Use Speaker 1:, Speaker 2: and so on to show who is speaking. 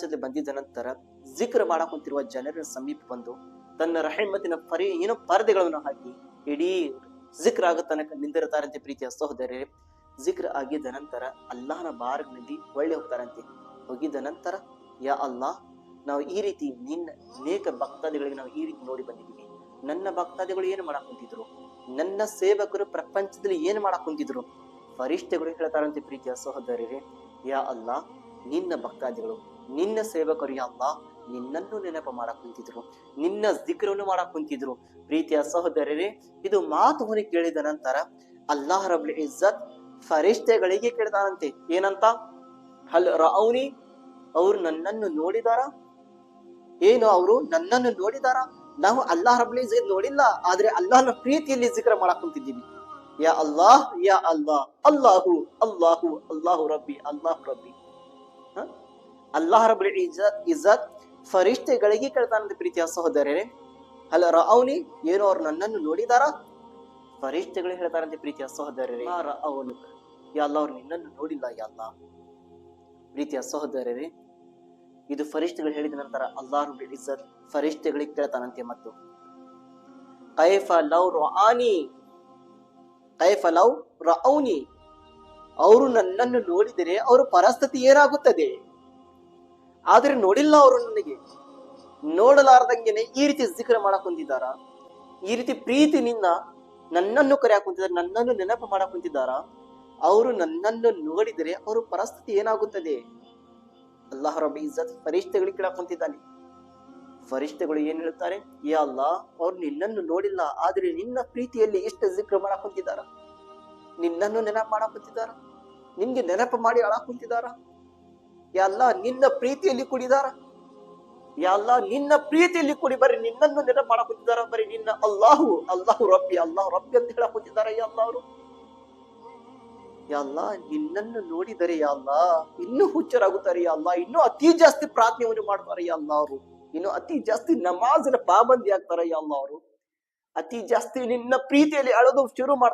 Speaker 1: ಪ್ರಪಂಚದಲ್ಲಿ ಬಂದಿದ್ದ ನಂತರ ಜಿಕ್ರ ಮಾಡಕೊಂತಿರುವ ಕುಂತಿರುವ ಜನರ ಸಮೀಪ ಬಂದು ತನ್ನ ರಹಮತ್ತಿನ ಪರಿ ಏನೋ ಪರದೆಗಳನ್ನು ಹಾಕಿ, ಇಡೀ ಜಿಕ್ರ ಆಗೋ ತನಕ ನಿಂದಿರುತ್ತಾರಂತೆ ಪ್ರೀತಿಯ ಸಹೋದರರೇ. ಜಿಕ್ರ ಆಗಿದ್ದ ನಂತರ ಅಲ್ಲಾಹನ ಬಾರ್ನಲ್ಲಿ ಒಳ್ಳೆ ಹೋಗ್ತಾರಂತೆ. ಹೋಗಿದ್ದ ನಂತರ, ಯಾ ಅಲ್ಲಾ ನಾವು ಈ ರೀತಿ ನಿನ್ನ ಅನೇಕ ಭಕ್ತಾದಿಗಳಿಗೆ ನಾವು ಈ ರೀತಿ ನೋಡಿ ಬಂದಿದ್ದೀವಿ. ನನ್ನ ಭಕ್ತಾದಿಗಳು ಏನು ಮಾಡಕ್ ಕುಂತಿದ್ರು ನನ್ನ ಸೇವಕರು ಪ್ರಪಂಚದಲ್ಲಿ ಏನು ಮಾಡಕ್ ಕುಂತಿದ್ರು ಫರಿಷ್ಠೆಗಳು ಹೇಳ್ತಾರಂತೆ ಪ್ರೀತಿಯ ಸಹೋದರರೇ, ಯಾ ಅಲ್ಲಾ ನಿನ್ನ ಭಕ್ತಾದಿಗಳು ನಿನ್ನ ಸೇವಕರು ಯಲ್ಲ ಅಲ್ಲಾ ನಿನ್ನನ್ನು ನೆನಪು ಮಾಡಕ್ ಕುಂತಿದ್ರು, ನಿನ್ನ ಜಿಕ್ರವನ್ನು ಮಾಡಕ್ ಕುಂತಿದ್ರು. ಪ್ರೀತಿಯ ಸಹೋದರರೇ, ಇದು ಮಾತು ಹೊರಗೆ ಕೇಳಿದ ನಂತರ ಅಲ್ಲಾಹ್ ರಬ್ಲಿ ಇಜ್ಜತ್ ಫರಿಷ್ಠೆಗಳಿಗೆ ಕೇಳಿದಾನಂತೆ. ಏನಂತ? ಹಲ್ ರೌನಿ ಅವ್ರು ನನ್ನನ್ನು ನೋಡಿದಾರ? ಏನು ಅವರು ನನ್ನನ್ನು ನೋಡಿದಾರ? ನಾವು ಅಲ್ಲಾಹ್ ರಬ್ಲಿ ನೋಡಿಲ್ಲ, ಆದ್ರೆ ಅಲ್ಲಾಹನ ಪ್ರೀತಿಯಲ್ಲಿ ಜಿಕ್ರ ಮಾಡಕ್ ಕುಂತಿದ್ದೀವಿ. ಯಾ ಅಲ್ಲಾಹ್ ಯಾ ಅಲ್ಲಾಹ್, ಅಲ್ಲಾಹು ಅಲ್ಲಾಹು ಅಲ್ಲಾಹು ರಬ್ಬಿ ಅಲ್ಲಾಹು ರಬ್ಬಿ? ಅಲ್ಲಾಹ್ ರಬ್ಲಿ ಇಜ್ಜತ್ ಇಜ್ಜತ್ ಫರಿಷ್ಠೆಗಳಿಗೆ ಕೇಳ್ತಾನಂತ ಪ್ರೀತಿಯ ಸಹೋದರರೇ ಅಲ್ಲ ರಾವ್ನಿ ಏನು ಅವ್ರು ನನ್ನನ್ನು ನೋಡಿದಾರ? ಫರಿಷ್ಠೆಗಳು ಹೇಳ್ತಾರಂತೆ ಪ್ರೀತಿಯ ಸಹೋದರರೇ. ಅವನು ಯಲ್ಲ ಅವ್ರು ನಿನ್ನನ್ನು ನೋಡಿಲ್ಲ ಯಲ್ಲ ಪ್ರೀತಿಯ ಸಹೋದರರೇ ಇದು ಫರಿಷ್ಠೆಗಳು ಹೇಳಿದ ನಂತರ ಅಲ್ಲಾಹ್ ಇಜ್ಜತ್ ಫರಿಷ್ಠೆಗಳಿಗೆ ಕೇಳ್ತಾನಂತೆ ಮತ್ತು ಕೈಫ ಲವ್ ರಾನಿ ಕೈಫ ಲವ್ ರಾವ್ನಿ ಅವರು ನನ್ನನ್ನು ನೋಡಿದರೆ ಅವರ ಪರಿಸ್ಥಿತಿ ಏನಾಗುತ್ತದೆ? ಆದ್ರೆ ನೋಡಿಲ್ಲ ಅವರು ನನಗೆ. ನೋಡಲಾರ್ದಂಗೆನೆ ಈ ರೀತಿ ಜಿಕ್ರ ಮಾಡಕ್ ಈ ರೀತಿ ಪ್ರೀತಿನಿಂದ ನನ್ನನ್ನು ಕರೆಯಾಕ್ ನನ್ನನ್ನು ನೆನಪು ಮಾಡಕ್ ಅವರು ನನ್ನನ್ನು ನೋಡಿದರೆ ಅವರ ಪರಿಸ್ಥಿತಿ ಏನಾಗುತ್ತದೆ? ಅಲ್ಲಾಹ ರಬ್ಬಿ ಇಜ್ಜತ್ ಫರಿಷ್ಠೆಗಳಿಗೆ ಕೇಳಕ್ ಕುಂತಿದ್ದಾನೆ ಫರಿಷ್ಠೆಗಳು ಏನ್ ಹೇಳ್ತಾರೆ ಏ ಅಲ್ಲ ಅವ್ರು ನಿನ್ನನ್ನು ನೋಡಿಲ್ಲ, ಆದ್ರೆ ನಿನ್ನ ಪ್ರೀತಿಯಲ್ಲಿ ಎಷ್ಟು ಜಿಕ್ರ ಮಾಡಕ್ ಕುಂತಿದ್ದಾರ ನಿನ್ನನ್ನು ನೆನಪು ಮಾಡಕ್ ಕುಂತಿದ್ದಾರ ನಿನ್ಗೆ ನೆನಪು ಮಾಡಿ ಅಳಕ್ ಯಾ ಅಲ್ಲಾ ನಿನ್ನ ಪ್ರೀತಿಯಲ್ಲಿ ಕುಡಿದಾರ? ಎಲ್ಲ ನಿನ್ನ ಪ್ರೀತಿಯಲ್ಲಿ ಕುಡಿ ಬರಿ ನಿನ್ನನ್ನು ನೆನಪು ಮಾಡಕ್ ಕುಂತಿದ್ದಾರ ಬರೀ ನಿನ್ನ ಅಲ್ಲಾಹು ಅಲ್ಲಾಹು ರಬ್ಬಿ ಅಲ್ಲಾಹು ರಬ್ಬಿ ಅಂತ ಯಾ ಅಲ್ಲಾ ಅವರು? ಎಲ್ಲ ನಿನ್ನನ್ನು ನೋಡಿದರೆ ಅಲ್ಲ ಇನ್ನೂ ಹುಚ್ಚರಾಗುತ್ತಾರೆ ಅಲ್ಲ ಇನ್ನೂ ಅತಿ ಜಾಸ್ತಿ ಪ್ರಾರ್ಥನೆಯನ್ನು ಮಾಡ್ತಾರೆ ಅವರು. ಇನ್ನು ಅತಿ ಜಾಸ್ತಿ ನಮಾಜಿನ ಪಾಬಂದಿ ಆಗ್ತಾರ ಅವರು. ಅತಿ ಜಾಸ್ತಿ ನಿನ್ನ ಪ್ರೀತಿಯಲ್ಲಿ ಅಳೋದು ಶುರು ಮಾಡ್ತಾರೆ